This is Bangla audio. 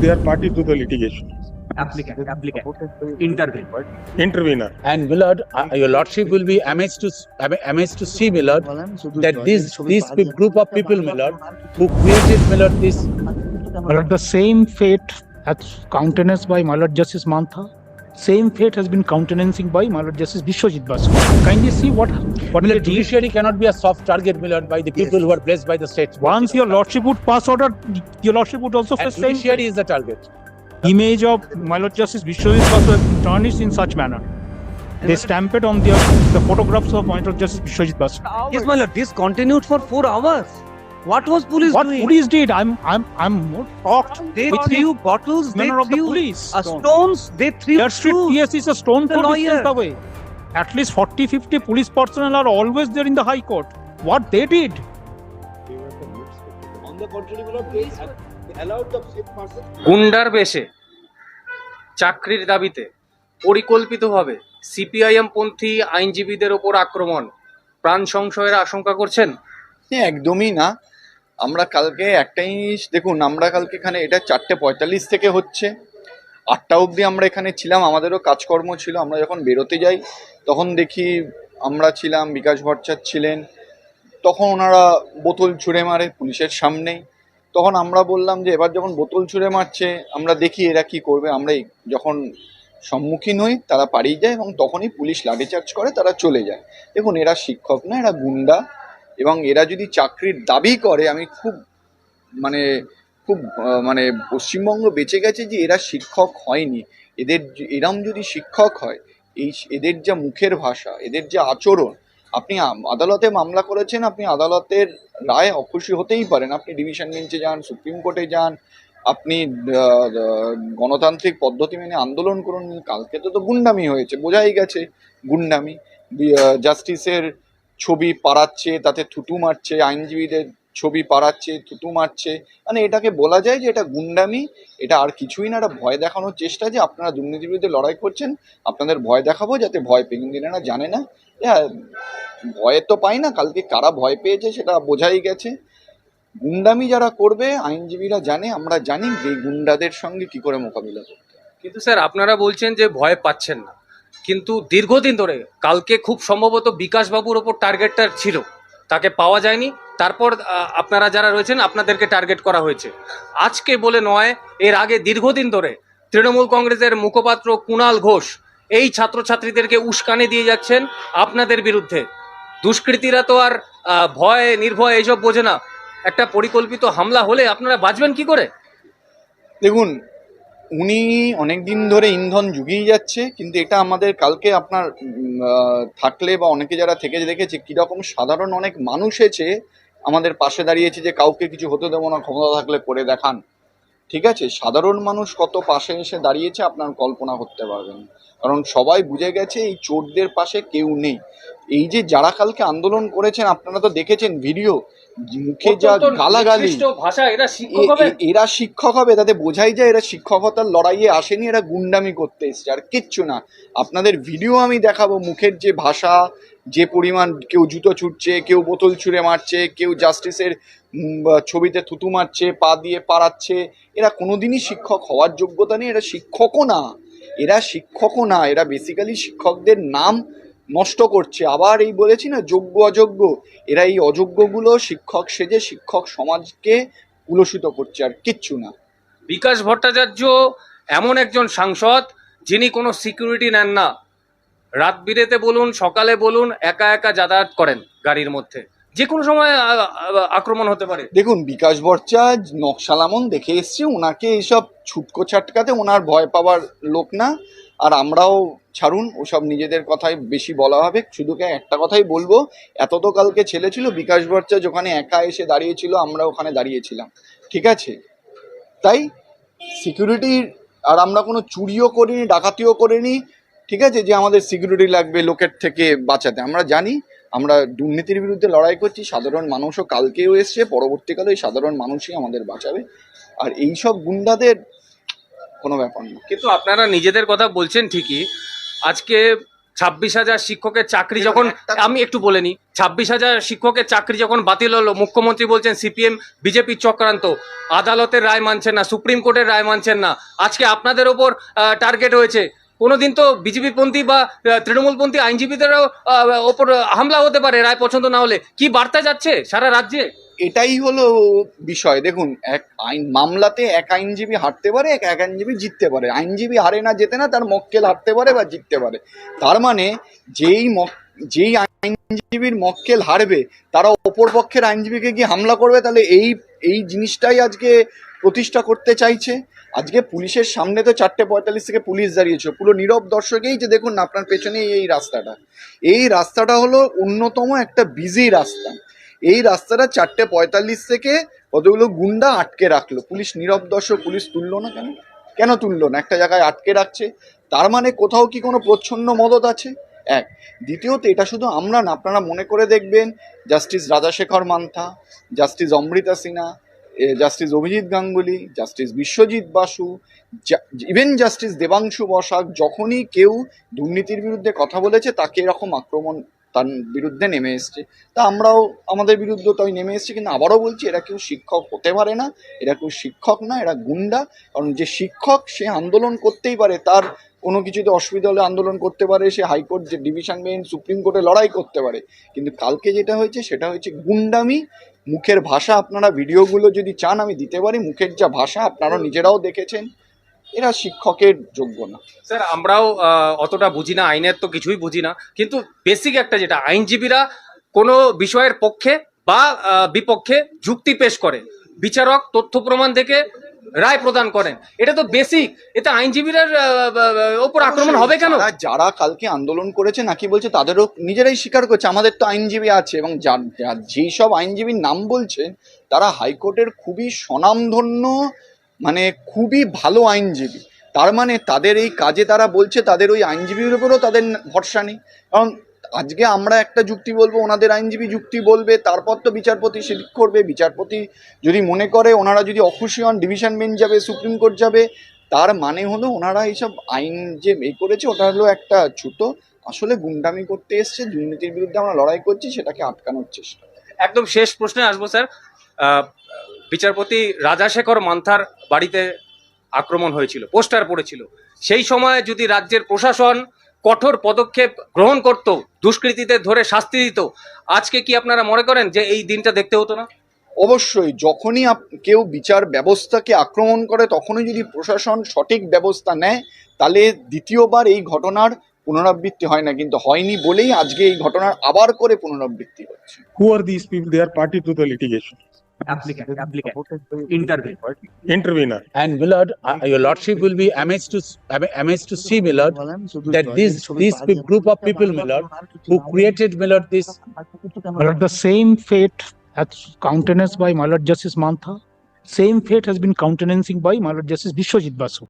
they are party to the litigation. applicant, applicant, intervene. Intervener. And Millard, uh, your lordship will be amazed to amazed to see Millard that this this group of people, Millard, who created Millard this My the same fate has countenanced by my lord Justice Mantha. Same fate has been countenancing by my lord Justice Vishwajit Basu. Kindly see what what did. judiciary cannot be a soft target, Millard, by the people yes. who are blessed by the state. Once your lordship would pass order, your lordship would also face same judiciary is the target. image of my lord Justice Vishwajit Basu has been tarnished in such manner. They stamped on their the photographs of my lord Justice Vishwajit Basu. Yes, my lord, this continued for four hours. What was police What doing? police did, I'm I'm I'm more shocked. They with the threw bottles, they of the police. uh, stones, they threw Their street shoes. PS is a stone The lawyer. distance away. At least 40 50 police personnel are always there in the High Court. What they did, গুন্ডার বেশে চাকরির দাবিতে পরিকল্পিতভাবে সিপিআইএম পন্থী আইনজীবীদের ওপর আক্রমণ প্রাণ সংশয়ের আশঙ্কা করছেন হ্যাঁ, একদমই না আমরা কালকে একটাই দেখুন, আমরা কালকে এখানে, এটা চারটে পঁয়তাল্লিশ থেকে হচ্ছে। আটটা অবধি আমরা এখানে ছিলাম, আমাদেরও কাজকর্ম ছিল, আমরা যখন বেরোতে যাই, তখন দেখি আমরা ছিলাম, বিকাশ ভট্টাচার্য ছিলেন, তখন ওনারা বোতল ছুঁড়ে মারে পুলিশের সামনেই তখন আমরা বললাম যে, এবার যখন বোতল ছুঁড়ে মারছে, আমরা দেখি এরা কি করবে, আমরা যখন সম্মুখীন হই, তারা পাড়িয়ে যায় এবং তখনই পুলিশ লাঠিচার্জ করে, তারা চলে যায়। দেখুন, এরা শিক্ষক না, এরা গুন্ডা এবং এরা যদি চাকরির দাবি করে, আমি খুব মানে খুব মানে পশ্চিমবঙ্গ বেঁচে গেছে যে এরা শিক্ষক হয়নি। এদের এরম যদি শিক্ষক হয়, এই এদের যা মুখের ভাষা, এদের যে আচরণ, আপনি আদালতে মামলা করেছেন, আপনি আদালতের রায় অখুশি হতেই পারেন। আপনি ডিভিশন বেঞ্চে যান, সুপ্রিম কোর্টে যান, আপনি গণতান্ত্রিক পদ্ধতি মেনে আন্দোলন করুন। কালকে তো তো গুন্ডামি হয়েছে, বোঝাই গেছে গুন্ডামি। জাস্টিসের ছবি পাড়াচ্ছে, তাতে থুতু মারছে, আইনজীবীদের ছবি পাড়াচ্ছে, থুতু মারছে। মানে এটাকে বলা যায় যে এটা গুন্ডামি, এটা আর কিছুই না, এটা ভয় দেখানোর চেষ্টা যে আপনারা দুর্নীতির বিরুদ্ধে লড়াই করছেন, আপনাদের ভয় দেখাবো যাতে ভয় পেয়ে কিন্তু এনারা জানে না। ভয় তো পাই না, কালকে কারা ভয় পেয়েছে সেটা বোঝাই গেছে। গুন্ডামি যারা করবে, আইনজীবীরা জানে, আমরা জানি যে গুন্ডাদের সঙ্গে কি করে মোকাবিলা করতে কিন্তু স্যার, আপনারা বলছেন যে ভয় পাচ্ছেন না। কিন্তু দীর্ঘদিন ধরে কালকে খুব সম্ভবত বিকাশ বাবুর ওপর টার্গেটটা ছিল। তাকে পাওয়া যায়নি। তারপর আপনারা যারা রয়েছেন, আপনাদেরকে টার্গেট করা হয়েছে। আজকে বলে নয়, এর আগে দীর্ঘদিন ধরে তৃণমূল কংগ্রেসের মুখপাত্র কুণাল ঘোষ এই ছাত্রছাত্রীদেরকে উস্কানি দিয়ে যাচ্ছেন আপনাদের বিরুদ্ধে। দুষ্কৃতীরা তো আর ভয়, নির্ভয় এইসব বোঝে না। একটা পরিকল্পিত হামলা হলে আপনারা বাঁচবেন কি করে? দেখুন উনি অনেক দিন ধরে ইন্ধন জুগিয়ে যাচ্ছে, কিন্তু এটা আমাদের কালকে আপনার থাকলে বা অনেকে যারা থেকে দেখেছে, কীরকম সাধারণ অনেক মানুষ এসে আমাদের পাশে দাঁড়িয়েছে যে কাউকে কিছু হতে দেবো না, ক্ষমতা থাকলে করে দেখান। ঠিক আছে? সাধারণ মানুষ কত পাশে এসে দাঁড়িয়েছে আপনার কল্পনা করতে পারবেন কারণ সবাই বুঝে গেছে এই চোরদের পাশে কেউ নেই। এই যে যারা কালকে আন্দোলন করেছেন আপনারা তো দেখেছেন ভিডিও মুখে যা গালাগালি। ভাষা এরা শিক্ষক হবে। এরা শিক্ষক হবে তাতে বোঝাই যায় এরা শিক্ষকতার লড়াইয়ে আসেনি এরা গুন্ডামি করতে এসছে। আর কিচ্ছু না। আপনাদের ভিডিও আমি দেখাবো মুখের যে ভাষা যে পরিমাণ কেউ জুতো ছুটছে, কেউ বোতল ছুঁড়ে মারছে, কেউ জাস্টিসের ছবিতে থুতু মারছে, পা দিয়ে পাড়াচ্ছে, এরা কোনোদিনই শিক্ষক হওয়ার যোগ্যতা নেই, এরা শিক্ষকও না। এরা শিক্ষকও না, এরা বেসিক্যালি শিক্ষকদের নাম নষ্ট করছে। আবার এই বলেছি না, যোগ্য, অযোগ্য, এরা এই অযোগ্যগুলো শিক্ষক সেজে শিক্ষক সমাজকে কুলসিত করছে আর কিচ্ছু না। বিকাশ ভট্টাচার্য এমন একজন সাংসদ যিনি কোনো সিকিউরিটি নেন না। রাত বিরেতে বলুন, সকালে বলুন, একা একা যাতায়াত করেন গাড়ির মধ্যে। যে কোনো সময় আক্রমণ হতে পারে। দেখুন, বিকাশ বর্চা নকশালামন দেখে এসছে ওনাকে এইসব ছুটকো ছাটকাতে ওনার ভয় পাওয়ার লোক না। আর আমরাও ছাড়ুন, ওসব নিজেদের কথাই বেশি বলা হবে। শুধু একটা কথাই বলব, এত তো কালকে ছেলে ছিল, বিকাশ ভট্টাচার্য ওখানে একা এসে দাঁড়িয়েছিল, আমরা ওখানে দাঁড়িয়েছিলাম। ঠিক আছে? তাই সিকিউরিটির আর আমরা কোনো চুরিও করিনি, ডাকাতিও করিনি ঠিক আছে যে আমাদের সিকিউরিটি লাগবে লোকের থেকে বাঁচাতে। আমরা জানি, আমরা দুর্নীতির বিরুদ্ধে লড়াই করছি, সাধারণ মানুষও কালকেও এসছে, পরবর্তীকালে সাধারণ মানুষই আমাদের বাঁচাবে। আর এই সব গুন্ডাদের কোনো ব্যাপার না। কিন্তু আপনারা নিজেদের কথা বলছেন ঠিকই। আজকে ছাব্বিশ হাজার শিক্ষকের চাকরি যখন, আমি একটু বলে নিই, ছাব্বিশ হাজার শিক্ষকের চাকরি যখন বাতিল হলো, মুখ্যমন্ত্রী বলছেন সিপিএম বিজেপির চক্রান্ত, আদালতের রায় মানছেন না, সুপ্রিম কোর্টের রায় মানছেন না। আজকে আপনাদের ওপর টার্গেট হয়েছে কোনোদিন তো বিজেপিপন্থী বা তৃণমূলপন্থী আইনজীবীদেরও ওপর হামলা হতে পারে রায় পছন্দ না হলে। কি বার্তা যাচ্ছে সারা রাজ্যে? এটাই হলো বিষয়। দেখুন, এক আইন, মামলাতে এক আইনজীবী হারতে পারে, এক এক আইনজীবী জিততে পারে। আইনজীবী হারে না যেতে না, তার মক্কেল হারতে পারে বা জিততে পারে। তার মানে যেই মক, যেই আইনজীবীর মক্কেল হারবে, তারা অপর পক্ষের আইনজীবীকে গিয়ে হামলা করবে, তাহলে এই এই জিনিসটাই আজকে প্রতিষ্ঠা করতে চাইছে। আজকে পুলিশের সামনে তো চারটে পঁয়তাল্লিশ থেকে পুলিশ দাঁড়িয়েছে, পুরো নীরব দর্শকেই যে দেখুন না, আপনার পেছনেই এই রাস্তাটা। এই রাস্তাটা হলো অন্যতম একটা বিজি রাস্তা। এই রাস্তাটা চারটে পঁয়তাল্লিশ থেকে কতগুলো গুন্ডা আটকে রাখল। পুলিশ নীরব দর্শক, পুলিশ তুললো না কেন? কেন তুললো না? একটা জায়গায় আটকে রাখছে। তার মানে কোথাও কি কোনো প্রচ্ছন্ন মদত আছে? এক। দ্বিতীয়ত, এটা শুধু আমরা না, আপনারা মনে করে দেখবেন justice Rajasekhar Mantha, justice Amrita Sinha justice Abhijit Ganguly, justice Biswajit Basu even justice Debangshu Basak, যখনই কেউ দুর্নীতির বিরুদ্ধে কথা বলেছে, তাকে এরকম আক্রমণ তার বিরুদ্ধে নেমে এসছে। তা আমরাও আমাদের বিরুদ্ধে তাই নেমে এসেছি, কিন্তু আবারও বলছি, এরা কেউ শিক্ষক হতে পারে না, এরা কেউ শিক্ষক না, এরা গুন্ডা, কারণ যে শিক্ষক সে আন্দোলন করতেই পারে, তার কোনো কিছুতে অসুবিধা হলে আন্দোলন করতে পারে, সে হাইকোর্ট যে ডিভিশন বেঞ্চ সুপ্রিম কোর্টে লড়াই করতে পারে। কিন্তু কালকে যেটা হয়েছে, সেটা হয়েছে গুন্ডামি। মুখের ভাষা আপনারা ভিডিওগুলো যদি চান, আমি দিতে পারি। মুখের যা ভাষা, আপনারা নিজেরাও দেখেছেন। এরা শিক্ষকের যোগ্য না। স্যার, আমরাও অতটা বুঝি না। আইনের তো কিছুই বুঝি না। কিন্তু বেসিক একটা যেটা, আইনজীবীরা কোনো বিষয়ের পক্ষে বা বিপক্ষে যুক্তি পেশ করে। বিচারক তথ্য প্রমাণ থেকে রায় প্রদান করেন। এটা তো বেসিক এটা আইনজীবীরা ওপর আক্রমণ হবে কেন? যারা- কালকে আন্দোলন করেছে নাকি বলছে তাদেরও নিজেরাই স্বীকার করছে আমাদের তো আইনজীবী আছে। এবং যেই সব আইনজীবীর নাম বলছেন তারা হাইকোর্টের খুবই স্বনামধন্য মানে খুবই ভালো আইনজীবী। তার মানে তাদের এই কাজে তারা বলছে তাদের ওই আইনজীবীর উপরেও তাদের ভরসা নেই। কারণ আজকে আমরা একটা যুক্তি বলব, ওনাদের আইনজীবী যুক্তি বলবে, তারপর তো বিচারপতি সেদিক করবে। বিচারপতি যদি মনে করে, ওনারা যদি অখুশি হন, ডিভিশন বেঞ্চ যাবে, সুপ্রিম কোর্ট যাবে, তার মানে হলো ওনারা এইসব আইন যে এ করেছে, ওটা হলো একটা ছুতো। আসলে গুন্ডামি করতে এসছে, দুর্নীতির বিরুদ্ধে আমরা লড়াই করছি, সেটাকে আটকানোর চেষ্টা। একদম শেষ প্রশ্নে আসব, স্যার। বিচারপতি রাজাশেখর মান্থার বাড়িতে আক্রমণ হয়েছিল, পোস্টার পড়েছিল। সেই সময় যদি রাজ্যের প্রশাসন কঠোর পদক্ষেপ গ্রহণ করত দুষ্কৃতীদের ধরে শাস্তি দিত আজকে কি আপনারা মনে করেন যে এই দিনটা দেখতে হতো না অবশ্যই যখনই আপ- কেউ বিচার ব্যবস্থাকে আক্রমণ করে তখনই যদি প্রশাসন সঠিক ব্যবস্থা নেয় তাহলে দ্বিতীয়বার এই ঘটনার পুনরাবৃত্তি হয় না কিন্তু হয়নি বলেই আজকে এই ঘটনার আবার করে পুনরাবৃত্তি হচ্ছে Who are these people? They are party to the litigation. Applicant, applicant, intervene. Intervener. And Millard, uh, your lordship will be amazed to, amazed to see Millard, that this, this group of people, Millard, who created Millard this But the same fate as countenanced by my Lord Justice Mantha, same fate has been countenancing by my Lord Justice Vishwajit Basu.